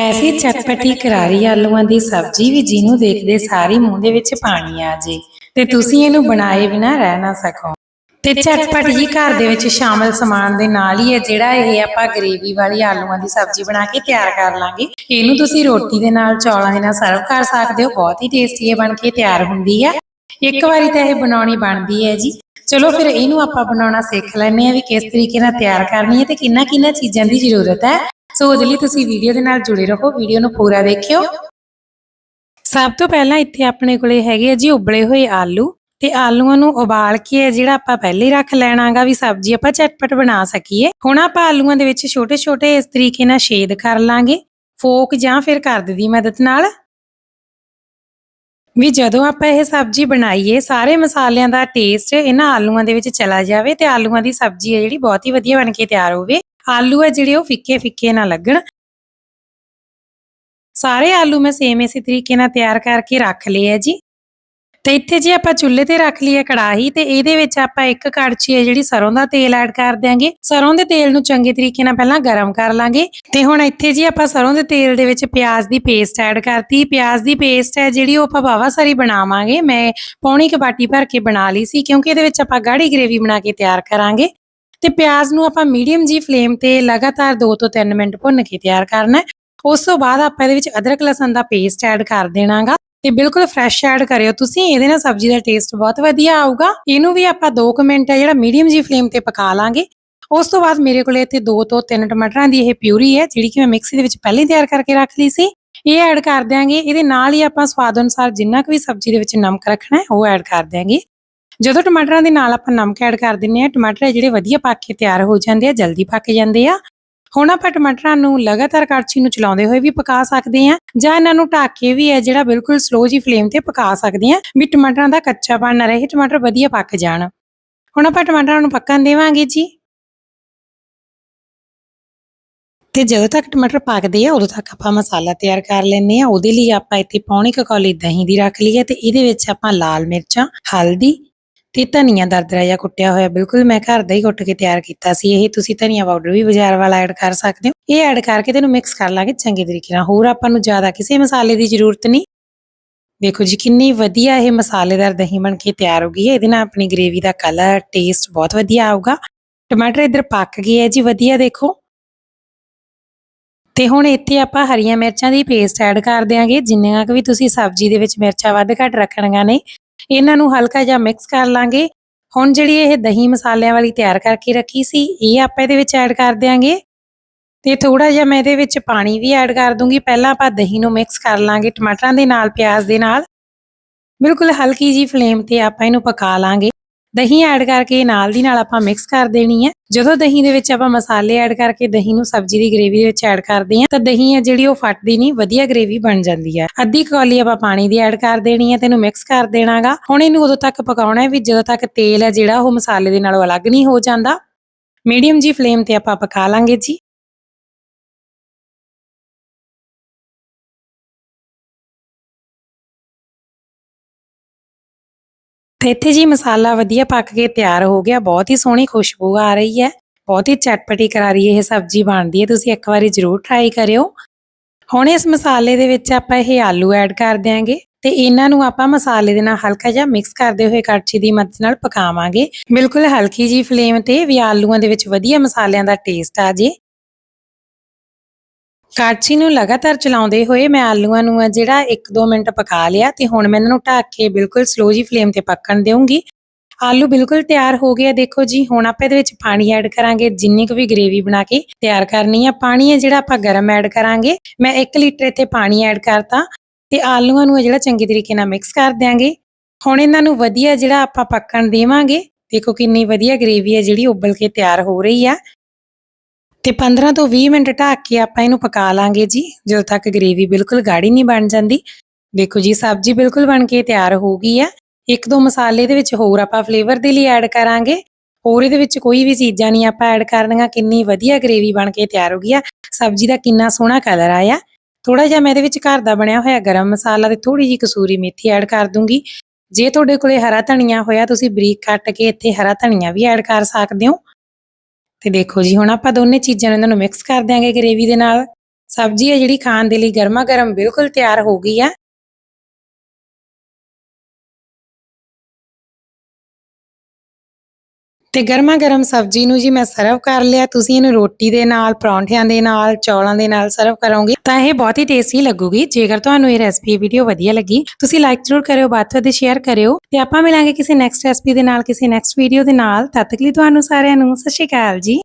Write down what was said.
ਐਸੀ ਚਟਪਟੀ ਕਰਾਰੀ ਆਲੂਆਂ ਦੀ ਸਬਜ਼ੀ ਵੀ ਜਿਹਨੂੰ ਦੇਖਦੇ ਸਾਰੀ ਮੂੰਹ ਦੇ ਵਿੱਚ ਪਾਣੀ ਆ ਜੇ। ਤੇ ਤੁਸੀਂ ਇਹਨੂੰ ਬਣਾਏ ਬਿਨਾ ਰਹਿ ਨਾ ਸਕੋ। ਤੇ ਝਟਪਟ ਜੀ ਘਰ ਦੇ ਵਿੱਚ ਸ਼ਾਮਲ ਸਮਾਨ ਦੇ ਨਾਲ ਹੀ ਹੈ, ਜਿਹੜਾ ਇਹ ਆਪਾਂ ਗਰੇਵੀ ਵਾਲੀ ਆਲੂਆਂ ਦੀ ਸਬਜ਼ੀ ਬਣਾ ਕੇ ਤਿਆਰ ਕਰ ਲਾਂਗੇ। ਇਹਨੂੰ ਤੁਸੀਂ ਰੋਟੀ ਦੇ ਨਾਲ, ਚੌਲਾਂ ਦੇ ਨਾਲ ਸਰਵ ਕਰ ਸਕਦੇ ਹੋ। ਬਹੁਤ ਹੀ ਟੇਸਟੀ ਇਹ ਬਣ ਕੇ ਤਿਆਰ ਹੁੰਦੀ ਹੈ ਇੱਕ ਵਾਰੀ ਤਾਂ ਇਹ ਬਣਾਉਣੀ ਬਣਦੀ ਹੈ ਜੀ। ਚਲੋ ਫਿਰ ਇਹਨੂੰ ਆਪਾਂ ਬਣਾਉਣਾ ਸਿੱਖ ਲੈਂਦੇ ਹਾਂ ਵੀ ਕਿਸ ਤਰੀਕੇ ਨਾਲ ਤਿਆਰ ਕਰਨੀ ਹੈ ਤੇ ਕਿੰਨਾ ਕਿੰਨਾ ਚੀਜ਼ਾਂ ਦੀ ਜ਼ਰੂਰਤ ਹੈ। ਸੋ ਉਹਦੇ ਲਈ ਤੁਸੀਂ ਵੀਡੀਓ ਦੇ ਨਾਲ ਜੁੜੇ ਰਹੋ ਵੀਡੀਓ ਨੂੰ ਪੂਰਾ ਦੇਖਿਓ। ਸਭ ਤੋਂ ਪਹਿਲਾਂ ਇੱਥੇ ਆਪਣੇ ਕੋਲੇ ਹੈਗੇ ਆ ਜੀ ਉਬਲੇ ਹੋਏ ਆਲੂ ਤੇ ਆਲੂਆਂ ਨੂੰ ਉਬਾਲ ਕੇ ਜਿਹੜਾ ਆਪਾਂ ਪਹਿਲੇ ਰੱਖ ਲੈਣਾਗਾ ਵੀ ਸਬਜ਼ੀ ਆਪਾਂ ਝਟਪਟ ਬਣਾ ਸਕੀਏ। ਹੁਣ ਆਪਾਂ ਆਲੂਆਂ ਦੇ ਵਿੱਚ ਛੋਟੇ-ਛੋਟੇ ਇਸ ਤਰੀਕੇ ਨਾਲ ਛੇਦ ਕਰ ਲਾਂਗੇ। ਫੋਕ ਜਾਂ ਫਿਰ ਕਰਦ ਦੀ ਮਦਦ ਨਾਲ। ਵੀ ਜਦੋਂ ਆਪਾਂ ਇਹ ਸਬਜ਼ੀ ਬਣਾਈਏ, ਸਾਰੇ ਮਸਾਲਿਆਂ ਦਾ ਟੇਸਟ ਇਹਨਾਂ ਆਲੂਆਂ ਦੇ ਵਿੱਚ ਚਲਾ ਜਾਵੇ ਤੇ ਆਲੂਆਂ ਦੀ ਸਬਜ਼ੀ ਹੈ ਜਿਹੜੀ ਬਹੁਤ ਹੀ ਵਧੀਆ ਬਣ ਕੇ ਤਿਆਰ ਹੋਵੇ। ਆਲੂ ਹੈ ਜਿਹੜੇ ਉਹ ਫਿੱਕੇ ਫਿੱਕੇ ਨਾ ਲੱਗਣ। ਸਾਰੇ ਆਲੂ ਮੈਂ ਸੇਮ ਇਸੇ ਤਰੀਕੇ ਨਾਲ ਤਿਆਰ ਕਰਕੇ ਰੱਖ ਲਏ ਹੈ ਜੀ। ਤੇ ਇੱਥੇ ਜੇ ਆਪਾਂ ਚੁੱਲ੍ਹੇ ਤੇ ਰੱਖ ਲਈ ਹੈ ਕੜਾਹੀ, ਤੇ ਇਹਦੇ ਵਿੱਚ ਆਪਾਂ ਇੱਕ ਕੜਛੀ ਹੈ ਜਿਹੜੀ ਸਰੋਂ ਦਾ ਤੇਲ ਐਡ ਕਰ ਦਿਆਂਗੇ। ਸਰੋਂ ਦੇ ਤੇਲ ਨੂੰ ਚੰਗੇ ਤਰੀਕੇ ਨਾਲ ਪਹਿਲਾਂ ਗਰਮ ਕਰ ਲਾਂਗੇ। ਤੇ ਹੁਣ ਇੱਥੇ ਜੀ ਆਪਾਂ ਸਰੋਂ ਦੇ ਤੇਲ ਦੇ ਵਿੱਚ ਪਿਆਜ਼ ਦੀ ਪੇਸਟ ਐਡ ਕਰਤੀ। ਪਿਆਜ਼ ਦੀ ਪੇਸਟ ਹੈ ਜਿਹੜੀ ਉਹ ਆਪਾਂ ਬਾਵਾ ਸਾਰੀ ਬਣਾਵਾਂਗੇ। ਮੈਂ ਪੌਣੀ ਕਬਾਟੀ ਭਰ ਕੇ ਬਣਾ ਲਈ ਸੀ, ਕਿਉਂਕਿ ਇਹਦੇ ਵਿੱਚ ਆਪਾਂ ਗਾੜੀ ਗ੍ਰੇਵੀ ਬਣਾ ਕੇ ਤਿਆਰ ਕਰਾਂਗੇ। ਤੇ ਪਿਆਜ਼ ਨੂੰ ਆਪਾਂ ਮੀਡੀਅਮ ਜੀ ਫਲੇਮ ਤੇ ਲਗਾਤਾਰ 2 ਤੋਂ 3 ਮਿੰਟ ਭੁੰਨ ਕੇ ਤਿਆਰ ਕਰਨਾ ਉਸ ਤੋਂ ਬਾਅਦ ਆਪਾਂ ਇਹਦੇ ਵਿੱਚ ਅਦਰਕ ਲਸਣ ਦਾ ਪੇਸਟ ਐਡ ਕਰ ਦੇਣਾਗਾ ਤੇ ਬਿਲਕੁਲ ਫਰੈਸ਼ ਐਡ ਕਰਿਓ। ਤੁਸੀਂ ਇਹਦੇ ਨਾਲ ਸਬਜ਼ੀ ਦਾ ਟੇਸਟ ਬਹੁਤ ਵਧੀਆ ਆਊਗਾ। ਇਹਨੂੰ ਵੀ ਆਪਾਂ 2 ਮਿੰਟ ਹੈ ਜਿਹੜਾ ਮੀਡੀਅਮ ਜੀ ਫਲੇਮ ਤੇ ਪਕਾ ਲਾਂਗੇ। ਉਸ ਤੋਂ ਬਾਅਦ ਮੇਰੇ ਕੋਲੇ ਇੱਥੇ 2 ਤੋਂ 3 ਟਮਾਟਰਾਂ ਦੀ ਇਹ ਪਿਊਰੀ ਹੈ, ਜਿਹੜੀ ਕਿ ਮੈਂ ਮਿਕਸੀ ਦੇ ਵਿੱਚ ਪਹਿਲਾਂ ਹੀ ਤਿਆਰ ਕਰਕੇ ਰੱਖ ਲਈ ਸੀ। ਇਹ ਐਡ ਕਰ ਦਿਆਂਗੇ। ਇਹਦੇ ਨਾਲ ਹੀ ਆਪਾਂ ਸਵਾਦ ਅਨੁਸਾਰ ਜਿੰਨਾ ਕੁ ਵੀ ਸਬਜ਼ੀ ਦੇ ਵਿੱਚ ਨਮਕ ਰੱਖਣਾ ਹੈ, ਉਹ ਐਡ ਕਰ ਦਿਆਂਗੇ। ਜਦੋਂ ਟਮਾਟਰਾਂ ਦੇ ਨਾਲ ਆਪਾਂ ਨਮਕ ਐਡ ਕਰ ਦਿੰਨੇ ਆ, ਟਮਾਟਰ ਹੈ ਜਿਹੜੇ ਵਧੀਆ ਪੱਕ ਕੇ ਤਿਆਰ ਹੋ ਜਾਂਦੇ ਆ, ਜਲਦੀ ਪੱਕ ਜਾਂਦੇ ਆ। ਹੁਣ ਆਪਾਂ ਟਮਾਟਰਾਂ ਨੂੰ ਲਗਾਤਾਰ ਕੜਛੀ ਨੂੰ ਚਲਾਉਂਦੇ ਹੋਏ ਵੀ ਪਕਾ ਸਕਦੇ ਆ, ਜਾਂ ਇਹਨਾਂ ਨੂੰ ਢੱਕ ਕੇ ਵੀ ਹੈ ਜਿਹੜਾ ਬਿਲਕੁਲ ਸਲੋ ਜੀ ਫਲੇਮ ਤੇ ਪਕਾ ਸਕਦੇ ਆ, ਵੀ ਟਮਾਟਰਾਂ ਦਾ ਕੱਚਾਪਣ ਨਾ ਰਹੇ, ਟਮਾਟਰ ਵਧੀਆ ਪੱਕ ਜਾਣ। ਹੁਣ ਆਪਾਂ ਟਮਾਟਰਾਂ ਨੂੰ ਪੱਕਣ ਦੇਵਾਂਗੇ ਜੀ। ਤੇ ਜਦੋਂ ਤੱਕ ਟਮਾਟਰ ਪੱਕਦੇ ਆ, ਉਦੋਂ ਤੱਕ ਆਪਾਂ ਮਸਾਲਾ ਤਿਆਰ ਕਰ ਲੈਂਦੇ ਆ। ਉਹਦੇ ਲਈ ਆਪਾਂ ਇੱਥੇ ਪੌਣੀ ਕੁ ਦਹੀਂ ਦੀ ਰੱਖ ਲਈ ਹੈ ਤੇ ਇਹਦੇ ਵਿੱਚ ਆਪਾਂ ਲਾਲ ਮਿਰਚਾਂ, ਹਲਦੀ ਤੇ ਧਨੀਆ ਦਰਦਰਾ ਜਾਂ ਕੁੱਟਿਆ ਹੋਇਆ, ਬਿਲਕੁਲ ਮੈਂ ਘਰ ਦਾ ਹੀ ਕੁੱਟ ਕੇ ਤਿਆਰ ਕੀਤਾ ਸੀ। ਇਹ ਤੁਸੀਂ ਧਨੀਆ ਪਾਊਡਰ ਵੀ ਬਾਜ਼ਾਰ ਵਾਲਾ ਐਡ ਕਰ ਸਕਦੇ ਹੋ। ਇਹ ਐਡ ਕਰਕੇ ਤੈਨੂੰ ਮਿਕਸ ਕਰ ਲਾਂਗੇ ਚੰਗੇ ਤਰੀਕੇ ਨਾਲ। ਹੋਰ ਆਪਾਂ ਨੂੰ ਜ਼ਿਆਦਾ ਕਿਸੇ ਮਸਾਲੇ ਦੀ ਜ਼ਰੂਰਤ ਨਹੀਂ। ਦੇਖੋ ਜੀ, ਕਿੰਨੀ ਵਧੀਆ ਇਹ ਮਸਾਲੇਦਾਰ ਦਹੀਂ ਬਣ ਕੇ ਤਿਆਰ ਹੋ ਗਈ ਹੈ। ਇਹਦੇ ਨਾਲ ਆਪਣੀ ਗ੍ਰੇਵੀ ਦਾ ਕਲਰ ਟੇਸਟ ਬਹੁਤ ਵਧੀਆ ਆਊਗਾ। ਟਮਾਟਰ ਇੱਧਰ ਪੱਕ ਗਏ ਹੈ ਜੀ, ਵਧੀਆ ਦੇਖੋ। ਤੇ ਹੁਣ ਇੱਥੇ ਆਪਾਂ ਹਰੀਆਂ ਮਿਰਚਾਂ ਦੀ ਪੇਸਟ ਐਡ ਕਰ ਦਿਆਂਗੇ। ਜਿੰਨੀਆਂ ਕੁ ਵੀ ਤੁਸੀਂ ਸਬਜ਼ੀ ਦੇ ਵਿੱਚ ਮਿਰਚਾਂ ਵੱਧ ਘੱਟ ਰੱਖਣੀਆਂ ਨੇ ਇਹਨਾਂ ਨੂੰ ਹਲਕਾ ਜਿਹਾ ਮਿਕਸ ਕਰ ਲਾਂਗੇ। ਹੁਣ ਜਿਹੜੀ ਇਹ ਦਹੀਂ ਮਸਾਲਿਆਂ ਵਾਲੀ ਤਿਆਰ ਕਰਕੇ ਰੱਖੀ ਸੀ, ਇਹ ਆਪਾਂ ਇਹਦੇ ਵਿੱਚ ਐਡ ਕਰ ਦਿਆਂਗੇ। ਤੇ ਥੋੜਾ ਜਿਹਾ ਮੈਂ ਇਹਦੇ ਵਿੱਚ ਪਾਣੀ ਵੀ ਐਡ ਕਰ ਦੂੰਗੀ। ਪਹਿਲਾਂ ਆਪਾਂ ਦਹੀਂ ਨੂੰ ਮਿਕਸ ਕਰ ਲਾਂਗੇ ਟਮਾਟਰਾਂ ਦੇ ਨਾਲ, ਪਿਆਜ਼ ਦੇ ਨਾਲ। ਬਿਲਕੁਲ ਹਲਕੀ ਜੀ ਫਲੇਮ ਤੇ ਆਪਾਂ ਇਹਨੂੰ ਪਕਾ ਲਾਂਗੇ। ਦਹੀਂ ਐਡ ਕਰਕੇ ਨਾਲ ਦੀ ਨਾਲ ਆਪਾਂ ਮਿਕਸ ਕਰ ਦੇਣੀ ਹੈ। ਜਦੋਂ ਦਹੀਂ ਦੇ ਵਿੱਚ ਆਪਾਂ ਮਸਾਲੇ ਐਡ ਕਰਕੇ ਦਹੀਂ ਨੂੰ ਸਬਜ਼ੀ ਦੀ ਗ੍ਰੇਵੀ ਦੇ ਵਿੱਚ ਐਡ ਕਰਦੇ ਹਾਂ, ਤਾਂ ਦਹੀਂ ਹੈ ਜਿਹੜੀ ਉਹ ਫਟਦੀ ਨਹੀਂ, ਵਧੀਆ ਗ੍ਰੇਵੀ ਬਣ ਜਾਂਦੀ ਹੈ ਅੱਧੀ ਕੌਲੀ ਆਪਾਂ ਪਾਣੀ ਦੀ ਐਡ ਕਰ ਦੇਣੀ ਹੈ ਤੇ ਇਹਨੂੰ ਮਿਕਸ ਕਰ ਦੇਣਾਗਾ। ਹੁਣ ਇਹਨੂੰ ਉਦੋਂ ਤੱਕ ਪਕਾਉਣਾ ਹੈ ਵੀ ਜਦੋਂ ਤੱਕ ਤੇਲ ਹੈ ਜਿਹੜਾ ਉਹ ਮਸਾਲੇ ਦੇ ਨਾਲੋਂ ਅਲੱਗ ਨਹੀਂ ਹੋ ਜਾਂਦਾ। ਮੀਡੀਅਮ ਜੀ ਫਲੇਮ ਤੇ ਆਪਾਂ ਪਕਾ ਲਾਂਗੇ ਜੀ। ਇੱਥੇ ਜੀ ਮਸਾਲਾ ਵਧੀਆ ਪੱਕ ਕੇ ਤਿਆਰ ਹੋ ਗਿਆ। ਬਹੁਤ ਹੀ ਸੋਹਣੀ ਖੁਸ਼ਬੂ ਆ ਰਹੀ ਹੈ। ਬਹੁਤ ਹੀ ਚਟਪਟੀ ਕਰਾਰੀ ਇਹ ਸਬਜ਼ੀ ਬਣਦੀ ਹੈ। ਤੁਸੀਂ ਇੱਕ ਵਾਰੀ ਜ਼ਰੂਰ ਟਰਾਈ ਕਰਿਓ। ਹੁਣ ਇਸ ਮਸਾਲੇ ਦੇ ਵਿੱਚ ਆਪਾਂ ਇਹ ਆਲੂ ਐਡ ਕਰ ਦਿਆਂਗੇ ਤੇ ਇਹਨਾਂ ਨੂੰ ਆਪਾਂ ਮਸਾਲੇ ਦੇ ਨਾਲ ਹਲਕਾ ਜਿਹਾ ਮਿਕਸ ਕਰਦੇ ਹੋਏ ਕੜਛੀ ਦੀ ਮਦਦ ਨਾਲ ਪਕਾਵਾਂਗੇ। ਬਿਲਕੁਲ ਹਲਕੀ ਜੀ ਫਲੇਮ ਤੇ ਵੀ ਆਲੂਆਂ ਦੇ ਵਿੱਚ ਵਧੀਆ ਮਸਾਲਿਆਂ ਦਾ ਟੇਸਟ ਆ ਜੇ। ਕੜਛੀ ਨੂੰ ਲਗਾਤਾਰ ਚਲਾਉਂਦੇ ਹੋਏ ਮੈਂ ਆਲੂਆਂ ਨੂੰ ਆ ਜਿਹੜਾ 1-2 ਮਿੰਟ ਪਕਾ ਲਿਆ ਤੇ ਹੁਣ ਮੈਂ ਇਹਨਾਂ ਨੂੰ ਢੱਕ ਕੇ ਬਿਲਕੁਲ ਸਲੋ ਜੀ ਫਲੇਮ ਤੇ ਪੱਕਣ ਦੇਵਾਂਗੀ ਆਲੂ ਬਿਲਕੁਲ ਤਿਆਰ ਹੋ ਗਿਆ ਦੇਖੋ ਜੀ, ਹੁਣ ਆਪਾਂ ਇਹਦੇ ਵਿੱਚ ਪਾਣੀ ਐਡ ਕਰਾਂਗੇ, ਜਿੰਨੀ ਕੁ ਵੀ ਗ੍ਰੇਵੀ ਬਣਾ ਕੇ ਤਿਆਰ ਕਰਨੀ ਆ। ਪਾਣੀ ਹੈ ਜਿਹੜਾ ਆਪਾਂ ਗਰਮ ਐਡ ਕਰਾਂਗੇ, ਮੈਂ 1 ਲੀਟਰ ਇੱਥੇ ਪਾਣੀ ਐਡ ਕਰਤਾ ਤੇ ਆਲੂਆਂ ਨੂੰ ਜਿਹੜਾ ਚੰਗੇ ਤਰੀਕੇ ਨਾਲ ਮਿਕਸ ਕਰ ਦਿਆਂਗੇ। ਹੁਣ ਇਹਨਾਂ ਨੂੰ ਵਧੀਆ ਜਿਹੜਾ ਆਪਾਂ ਪੱਕਣ ਦੇਵਾਂਗੇ, ਦੇਖੋ ਕਿੰਨੀ ਵਧੀਆ ਗ੍ਰੇਵੀ ਹੈ ਜਿਹੜੀ ਉਬਲ ਕੇ ਤਿਆਰ ਹੋ ਰਹੀ ਆ। ਤੇ 15 ਤੋਂ 20 ਮਿੰਟ ਢੱਕ ਕੇ ਆਪਾਂ ਇਹਨੂੰ ਪਕਾ ਲਾਂਗੇ ਜੀ, ਜਦੋਂ ਤੱਕ ਗ੍ਰੇਵੀ ਬਿਲਕੁਲ ਗਾੜੀ ਨਹੀਂ ਬਣ ਜਾਂਦੀ। ਦੇਖੋ ਜੀ, ਸਬਜ਼ੀ ਬਿਲਕੁਲ ਬਣ ਕੇ ਤਿਆਰ ਹੋ ਗਈ ਆ। ਇੱਕ ਦੋ ਮਸਾਲੇ ਦੇ ਵਿੱਚ ਹੋਰ ਆਪਾਂ ਫਲੇਵਰ ਦੇ ਲਈ ਐਡ ਕਰਾਂਗੇ। ਹੋਰ ਇਹਦੇ ਵਿੱਚ ਕੋਈ ਵੀ ਚੀਜ਼ਾਂ ਨਹੀਂ ਆਪਾਂ ਐਡ ਕਰਨੀਆਂ, ਕਿੰਨੀ ਵਧੀਆ ਗ੍ਰੇਵੀ ਬਣ ਕੇ ਤਿਆਰ ਹੋ ਗਈ ਆ। ਸਬਜ਼ੀ ਦਾ ਕਿੰਨਾ ਸੋਹਣਾ ਕਲਰ ਆਇਆ। ਥੋੜਾ ਜਿਹਾ ਮੈਂ ਇਹਦੇ ਵਿੱਚ ਘਰ ਦਾ ਬਣਿਆ ਹੋਇਆ ਗਰਮ ਮਸਾਲਾ ਤੇ ਥੋੜੀ ਜਿਹੀ ਕਸੂਰੀ ਮੇਥੀ ਐਡ ਕਰ ਦੂੰਗੀ। ਜੇ ਤੁਹਾਡੇ ਕੋਲੇ ਹਰਾ ਧਨੀਆ ਹੋਇਆ, ਤੁਸੀਂ ਬਰੀਕ ਕੱਟ ਕੇ ਇੱਥੇ ਹਰਾ ਧਨੀਆ ਵੀ ਐਡ ਕਰ ਸਕਦੇ ਹੋ। ਤੇ ਦੇਖੋ ਜੀ, ਹੁਣ ਆਪਾਂ ਦੋਨੇ ਚੀਜ਼ਾਂ ਨੂੰ ਇਹਨਾਂ ਨੂੰ ਮਿਕਸ ਕਰ ਦਿਆਂਗੇ ਗ੍ਰੇਵੀ ਦੇ ਨਾਲ। ਸਬਜ਼ੀ ਹੈ ਜਿਹੜੀ ਖਾਣ ਦੇ ਲਈ ਗਰਮਾ ਗਰਮ ਬਿਲਕੁਲ ਤਿਆਰ ਹੋ ਗਈ ਆ। ਤੇ ਗਰਮਾ ਗਰਮ ਸਬਜ਼ੀ ਨੂੰ ਜੀ ਮੈਂ ਸਰਵ ਕਰ ਲਿਆ, ਤੁਸੀਂ ਇਹਨੂੰ ਰੋਟੀ ਦੇ ਨਾਲ, ਪਰੌਂਠਿਆਂ ਦੇ ਨਾਲ, ਚੌਲਾਂ ਦੇ ਨਾਲ ਸਰਵ ਕਰੋਗੇ, ਤਾਂ ਇਹ ਬਹੁਤ ਹੀ ਟੇਸਟੀ ਲੱਗੂਗੀ। ਜੇਕਰ ਤੁਹਾਨੂੰ ਇਹ ਰੈਸਪੀ ਵੀਡੀਓ ਵਧੀਆ ਲੱਗੀ, ਤੁਸੀਂ ਲਾਈਕ ਜ਼ਰੂਰ ਕਰਿਓ, ਬਾਅਦ ਵਿੱਚ ਸ਼ੇਅਰ ਕਰਿਓ, ਤੇ ਆਪਾਂ ਮਿਲਾਂਗੇ ਕਿਸੇ ਨੈਕਸਟ ਰੈਸਪੀ ਦੇ ਨਾਲ, ਕਿਸੇ ਨੈਕਸਟ ਵੀਡੀਓ ਦੇ ਨਾਲ। ਤਦ ਤੱਕ ਲਈ ਤੁਹਾਨੂੰ ਸਾਰਿਆਂ ਨੂੰ ਸਤਿ ਸ਼੍ਰੀ ਅਕਾਲ ਜੀ।